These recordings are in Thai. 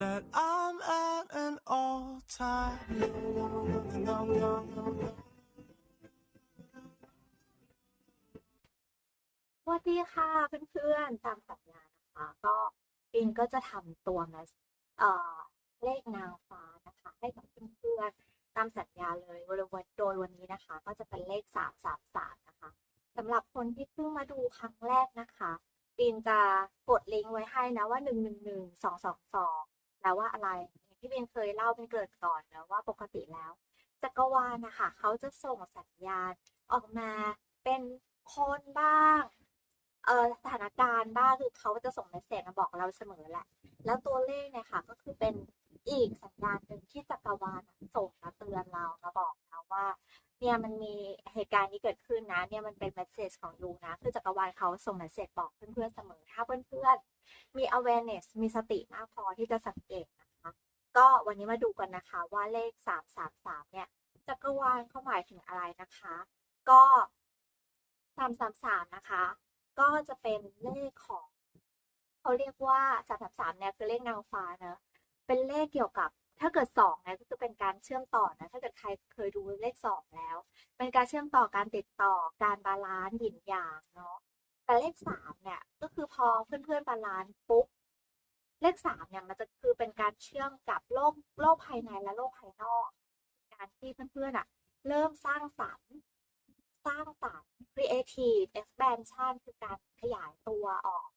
that I'm at an all time low. สวัสดีค่ะเพื่อนๆ ตามสัญญานะคะ ก็ปินก็จะทำตัวมาเอ่อเลขนางฟ้านะคะ ให้กับเพื่อนๆ ตามสัญญาเลยโดยโดยวันนี้นะคะ ก็จะเป็นเลขสามสามสามนะคะสำหรับคนที่เพิ่งมาดูครั้งแรกนะคะปินจะกดลิงก์ไว้ให้นะว่าหนึ่งหนึ่งหนึ่งสองสองสอง ลว่าอะไรอย่างที่ปินเคยเล่าเป็นเกริดก่อนนะว่าปกติแล้ว จักรวาลนะคะเขาจะส่งสัญญาณออกมาเป็นคนบ้างเอ่อสถานการณ์บ้างคือเขาจะส่งเมสเซจมาบอกเราเสมอแหละ แล้วตัวเลขเนี่ยค่ะก็คือเป็นอีกสัญญาณหนึ่งที่จักรวาลส่งมาเตือนเรามาบอกเราว่า เนี่ยมันมีเหตุการณ์นี้เกิดขึ้นนะ เนี่ยมันเป็นเมสเซจของยูนะ คือจักรวาลเขาส่งเมสเซจบอกเพื่อนๆเสมอ ถ้าเพื่อนๆมี awareness มีสติมากพอที่จะสังเกตนะคะ ก็วันนี้มาดูกันนะคะว่าเลข 333 เนี่ยจักรวาลเขาหมายถึงอะไรนะคะ ก็ 333 นะคะ ก็จะเป็นเลขของ เขาเรียกว่าสามสามสามเนี่ยคือเลขนางฟ้าเนอะเป็นเลขเกี่ยวกับ ถ้าเกิดสองเนี่ยก็คือเป็นการเชื่อมต่อนะถ้าเกิดใครเคยดูเลขสองแล้ว เป็นการเชื่อมต่อการติดต่อการบาลานซ์หยินหยางเนาะแต่เลขสามเนี่ยก็คือพอเพื่อนๆบาลานซ์ปุ๊บเลขสามเนี่ยมันจะคือเป็นการเชื่อมกับโลกโลกภายในและโลกภายนอก การที่เพื่อนๆอะเริ่มสร้างสรรค์สร้างสรรค์ creative expansion คือการขยายตัวออก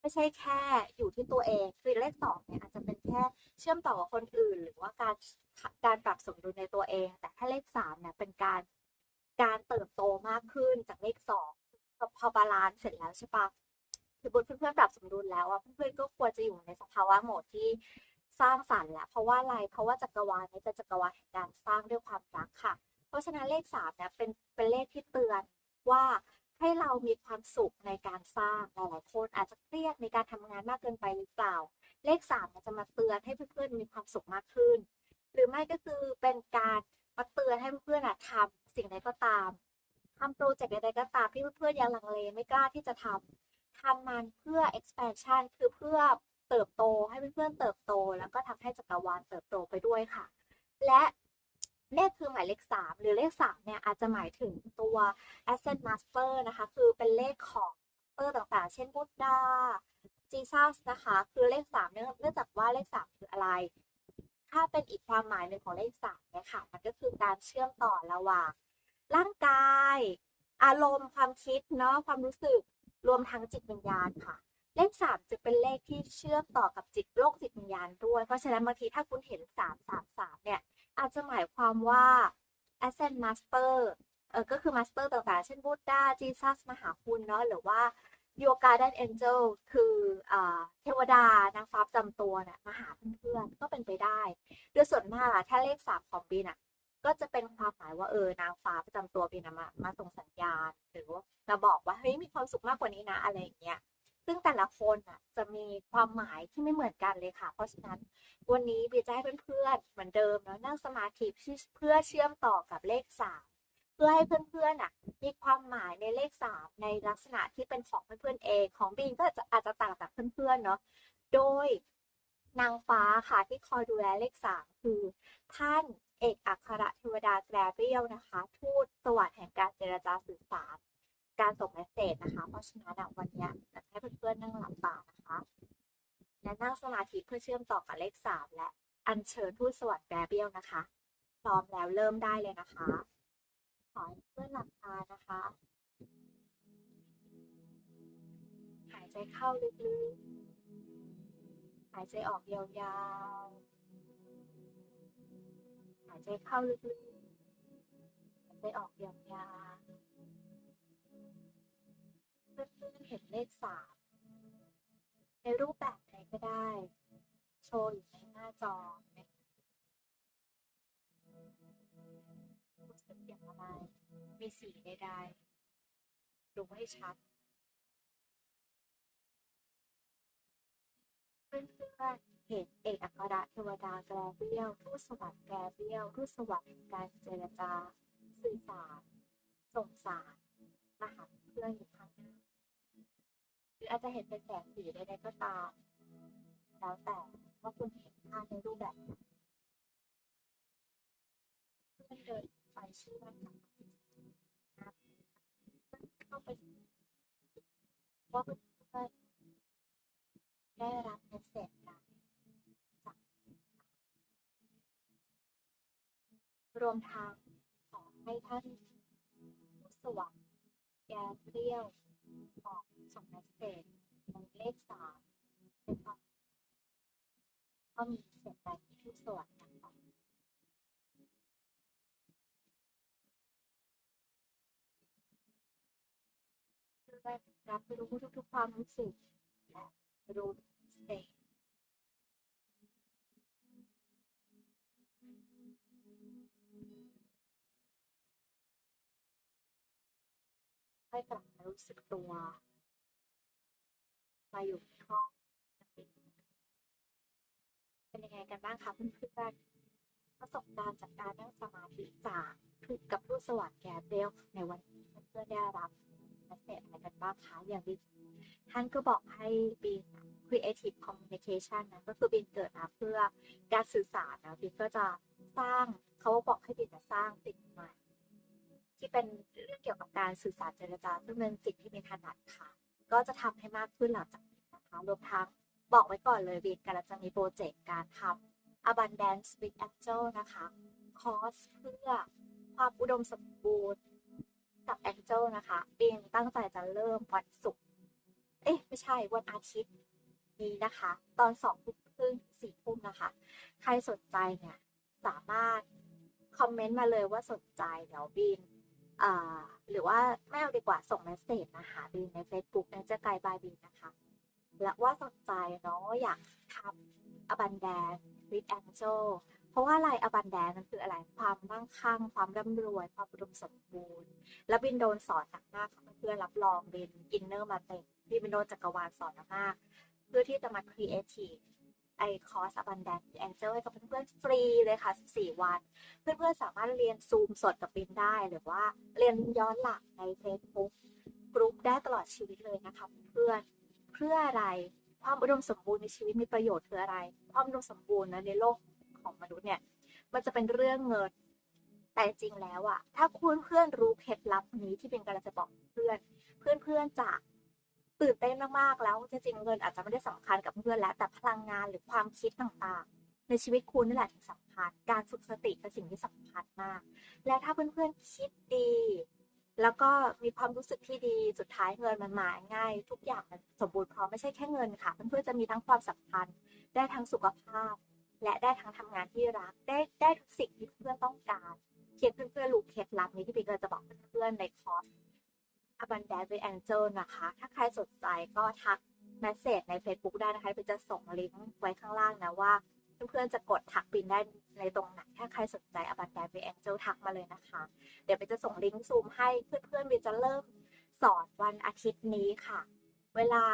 ไม่ใช่แค่อยู่ที่ตัวเองคือเลขสองเนี่ยอาจจะเป็นแค่เชื่อมต่อกับคนอื่น หรือว่าการการปรับสมดุลในตัวเอง แต่ถ้าเลขสามเนี่ยเป็นการการเติบโตมากขึ้นจากเลขสองพอบาลานซ์เสร็จแล้วใช่ปะคือบุญเพื่อนๆปรับสมดุลแล้วอะเพื่อนๆก็ควรจะอยู่ในสภาวะโหมดที่สร้างสรรค์แหละเพราะว่าอะไรเพราะว่าจักรวาลนี้เป็นจักรวาลแห่งการสร้างด้วยความรักค่ะ เพราะฉะนั้นเลขสามเนี่ยเป็นเป็นเลขที่เตือนว่า ให้เรามีความสุขในการสร้างหลายๆคนอาจจะเครียดในการทำงานมากเกินไปหรือเปล่า เลขสามจะมาเตือนให้เพื่อนๆมีความสุขมากขึ้น หรือไม่ก็คือเป็นการมาเตือนให้เพื่อนๆทำสิ่งใดก็ตามทำโปรเจกต์ใดๆก็ตามที่เพื่อนๆยังลังเลไม่กล้าที่จะทำทำมันเพื่อ expansion คือเพื่อเติบโตให้เพื่อนๆเติบโต แล้วก็ทำให้จักรวาลเติบโตไปด้วยค่ะ และ เลขคือหมายเลขสามหรือเลขสามเนี่ย อาจจะหมายถึงตัว asset master นะคะ คือเป็นเลขของเตอร์ต่างๆ เช่นบุตดา Jesus นะคะ คือเลขสามเนื่องเนื่องจากว่าเลขสามคืออะไร ถ้าเป็นอีกความหมายหนึ่งของเลขสามเนี่ยค่ะ มันก็คือการเชื่อมต่อระหว่าง ร่างกาย อารมณ์ความคิดเนาะความรู้สึกรวมทั้งจิตวิญญาณค่ะเลขสามจะเป็นเลขที่เชื่อมต่อกับจิตโลกจิตวิญญาณด้วย เพราะฉะนั้นบางทีถ้าคุณเห็นสามสามสามเนี่ย อาจจะหมายความว่า Ascent Master เออก็คือ Master ต่างๆ เช่นบุตดา Jesus มหาคุณเนาะหรือว่า Your Guardian Angel คืออ่าเทวดานางฟ้าประจำตัวเนี่ยมาหาเพื่อนๆ ก็เป็นไปได้โดยส่วนมากอะถ้าเลขสามของบินอะก็จะเป็นความหมายว่าเออนางฟ้าประจำตัวบินะมามาส่งสัญญาณ หรือว่ามาบอกว่าเฮ้ยมีความสุขมากกว่านี้นะอะไรอย่างเงี้ย ซึ่งแต่ละคนอะจะมีความหมายที่ไม่เหมือนกันเลยค่ะ เพราะฉะนั้นวันนี้บีจะให้เพื่อนๆเหมือนเดิมเนาะนั่งสมาธิเพื่อเชื่อมต่อกับเลขสามเพื่อให้เพื่อนๆอะมีความหมายในเลขสามในลักษณะที่เป็นของเพื่อนๆเองของบีก็จะอาจจะต่างจากเพื่อนๆเนาะโดยนางฟ้าค่ะที่คอยดูแลเลขสามคือท่านเอกอัครเทวดาแกรเบียลนะคะ ทูตสวัสดิ์แห่งการเจรจาสื่อสาร การส่งเมสเซจนะคะ เพราะฉะนั้นวันนี้จะให้เพื่อนๆนั่งหลับตานะคะ และนั่งสมาธิเพื่อเชื่อมต่อกับเลขสามและอัญเชิญทูตสวรรค์แกรเบียลนะคะ พร้อมแล้วเริ่มได้เลยนะคะ ขอให้เพื่อนหลับตานะคะ หายใจเข้าลึกๆ หายใจออกยาวๆ หายใจเข้าลึกๆ หายใจออกยาวๆ เห็นเลขสามในรูปแบบไหนก็ได้ โชว์อยู่ในหน้าจอรู้สึกอย่างไร มีสีใดๆดูให้ชัดเพื่อนๆเห็นเอกอัครเทวดาแกรเบี้ยวทูตสวรรค์แกเบี้ยวทูตสวรรค์การเจรจาสื่อสารส่งสารมาหาเพื่อนอยู่ข้างหน้า รืออาจจะเห็นเป็นแสงสีใดๆก็ตาม แล้วแต่ว่าคุณเห็นภาพในรูปแบบไหนเพื่อนเดินไปชื่อว่ากับเข้าไปว่าเพื่อนได้รับเมสเซจการจากรวมทางขอให้ท่านสว่างแกเปรี้ยว ออกส่งเมสเซจในเลขสามเป็นตอนก็มีเสียงแรงผู้สว่างอย่างต่อเพื่อรับรู้ทุกๆความรู้สึกและรู้สเตจค่อยกลับ รู้สึกตัวมาอยู่ในห้องเป็นยังไงกันบ้างคะเพื่อนๆประสบการณ์จากการนั่งสมาธิจากถูกกับผู้สวัสดิ์แกเบลในวันนี้เพื่อนๆได้รับเมสเซจอะไรกันบ้างคะอย่างที่ท่านก็บอกให้บิน creative communication นะก็คือบินเกิดมาเพื่อการสื่อสารนะบินก็จะสร้างเขาบอกให้บินจะสร้าง การสื่อสารเจรจาซึ่งเป็นสิ่งที่มีถนัดค่ะ ก็จะทำให้มากขึ้นหลังจากนี้นะคะรวมทั้งบอกไว้ก่อนเลยวินกำลังจะมีโปรเจกต์การทำ Abundance with Angel นะคะคอร์สเพื่อความอุดมสมบูรณ์กับ Angel นะคะบินตั้งใจจะเริ่มวันศุกร์เอ๊ะ ไม่ใช่วันอาทิตย์นี้นะคะ ตอนสองทุ่มครึ่งสี่ทุ่มนะคะ ใครสนใจเนี่ย สามารถคอมเมนต์มาเลยว่าสนใจ เดี๋ยวบิน หรือว่าไม่เอาดีกว่าส่งเมสเซจมาหาบินใน Facebook ในเจ้าไกด์บายบินนะคะ และว่าสนใจเนาะอยากทำอบันแดน with angel เพราะว่าอะไรอบันแดนมันคืออะไรความมั่งคั่ง ความร่ำรวย ความอุดมสมบูรณ์ แล้วบินโดนสอนหนักมากเพื่อนรับรองบินอินเนอร์มาเต็มบินโดนจักรวาลสอนหนักมาก เพื่อที่จะมา creative ไอคอร์สอบันแดน angel ให้กับเพื่อนๆฟรีเลยค่ะ 14 วัน เพื่อนๆสามารถเรียนซูมสดกับบินได้ หรือว่าเรียนย้อนหลังใน Facebook กรุ๊ปได้ตลอดชีวิตเลยนะคะเพื่อนเพื่ออะไรความอุดมสมบูรณ์ในชีวิตมีประโยชน์คืออะไร ความอุดมสมบูรณ์นะในโลกของมนุษย์เนี่ยมันจะเป็นเรื่องเงินแต่จริงแล้วอะถ้าคุณเพื่อนรู้เคล็ดลับนี้ที่เป็นกำลังจะบอกเพื่อน เพื่อนเพื่อนๆจะ ตื่นเต้นมากๆแล้ว จริงๆเงินอาจจะไม่ได้สำคัญกับเพื่อนแล้ว แต่พลังงานหรือความคิดต่างๆ ในชีวิตคุณนี่แหละที่สำคัญ การฝึกสติเป็นสิ่งที่สำคัญมาก และถ้าเพื่อนๆคิดดี แล้วก็มีความรู้สึกที่ดีสุดท้ายเงินมันมาง่าย ทุกอย่างมันสมบูรณ์พร้อมไม่ใช่แค่เงินค่ะ เพื่อนๆจะมีทั้งความสัมพันธ์ได้ทั้งสุขภาพ และได้ทั้งทำงานที่รักได้ได้ทุกสิ่งที่เพื่อนต้องการเพียงเพื่อนๆรู้เคล็ดลับนี้ที่พี่ก็จะบอกเพื่อนๆในคอร์ส Abundance with Angel นะคะ ถ้าใครสนใจก็ทักเมสเซจใน Facebook ได้นะคะเป็นจะส่งลิงก์ไว้ข้างล่างนะว่า เพื่อนๆจะกดทักบินได้ในตรงไหนถ้าใครสนใจอบันแดนเวแองเจิลทักมาเลยนะคะ เดี๋ยวบินจะส่งลิงก์ซูมให้เพื่อนๆบินจะเริ่มสอนวันอาทิตย์นี้ค่ะ เวลา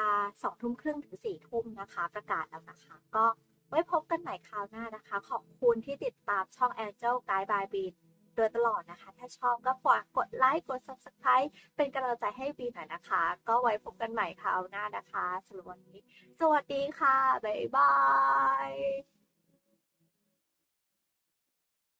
สองทุ่มครึ่งถึงสี่ทุ่มนะคะ ประกาศแล้วนะคะ ก็ไว้พบกันใหม่คราวหน้านะคะ ขอบคุณที่ติดตามช่อง Angel Guide by Bean โดยตลอดนะคะ ถ้าชอบก็ฝากกดไลค์กด Subscribe เป็นกำลังใจให้บีหน่อยนะคะ ก็ไว้พบกันใหม่คราวหน้านะคะสำหรับวันนี้ สวัสดีค่ะ บ๊ายบาย